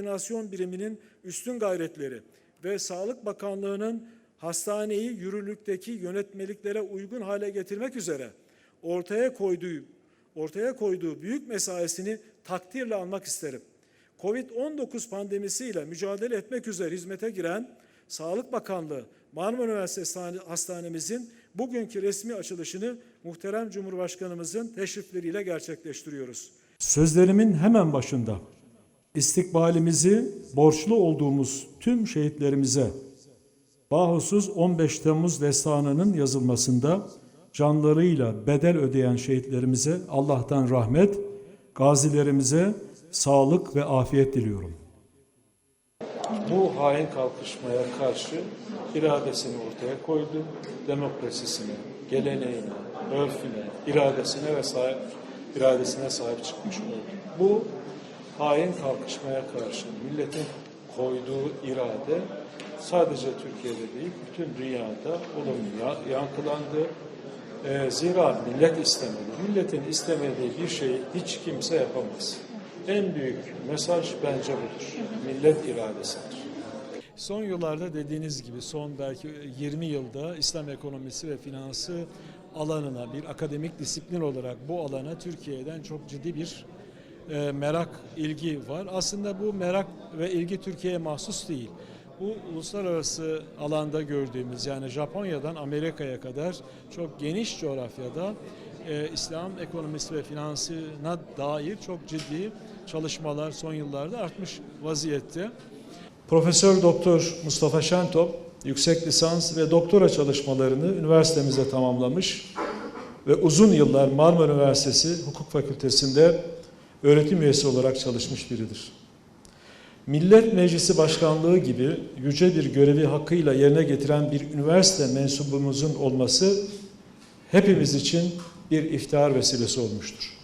Koordinasyon biriminin üstün gayretleri ve Sağlık Bakanlığı'nın hastaneyi yürürlükteki yönetmeliklere uygun hale getirmek üzere ortaya koyduğu ortaya koyduğu büyük mesaisini takdirle almak isterim. Covid-19 pandemisiyle mücadele etmek üzere hizmete giren Sağlık Bakanlığı Marmara Üniversitesi Hastanemizin bugünkü resmi açılışını muhterem Cumhurbaşkanımızın teşrifleriyle gerçekleştiriyoruz. Sözlerimin hemen başında istikbalimizi borçlu olduğumuz tüm şehitlerimize bahusuz 15 Temmuz destanının yazılmasında canlarıyla bedel ödeyen şehitlerimize Allah'tan rahmet, gazilerimize sağlık ve afiyet diliyorum. Bu hain kalkışmaya karşı iradesini ortaya koydu. Demokrasisine, geleneğine, örfüne, iradesine ve sahip, iradesine sahip çıkmış oldu. Bu hain kalkışmaya karşı milletin koyduğu irade sadece Türkiye'de değil, bütün dünyada olumlu ya- yankılandı. Ee, zira millet istemedi. Milletin istemediği bir şeyi hiç kimse yapamaz. En büyük mesaj bence budur. Millet iradesidir. Son yıllarda dediğiniz gibi son belki 20 yılda İslam ekonomisi ve finansı alanına bir akademik disiplin olarak bu alana Türkiye'den çok ciddi bir e, merak, ilgi var. Aslında bu merak ve ilgi Türkiye'ye mahsus değil. Bu uluslararası alanda gördüğümüz yani Japonya'dan Amerika'ya kadar çok geniş coğrafyada e, İslam ekonomisi ve finansına dair çok ciddi çalışmalar son yıllarda artmış vaziyette. Profesör Doktor Mustafa Şentop yüksek lisans ve doktora çalışmalarını üniversitemizde tamamlamış ve uzun yıllar Marmara Üniversitesi Hukuk Fakültesi'nde öğretim üyesi olarak çalışmış biridir. Millet Meclisi Başkanlığı gibi yüce bir görevi hakkıyla yerine getiren bir üniversite mensubumuzun olması hepimiz için bir iftihar vesilesi olmuştur.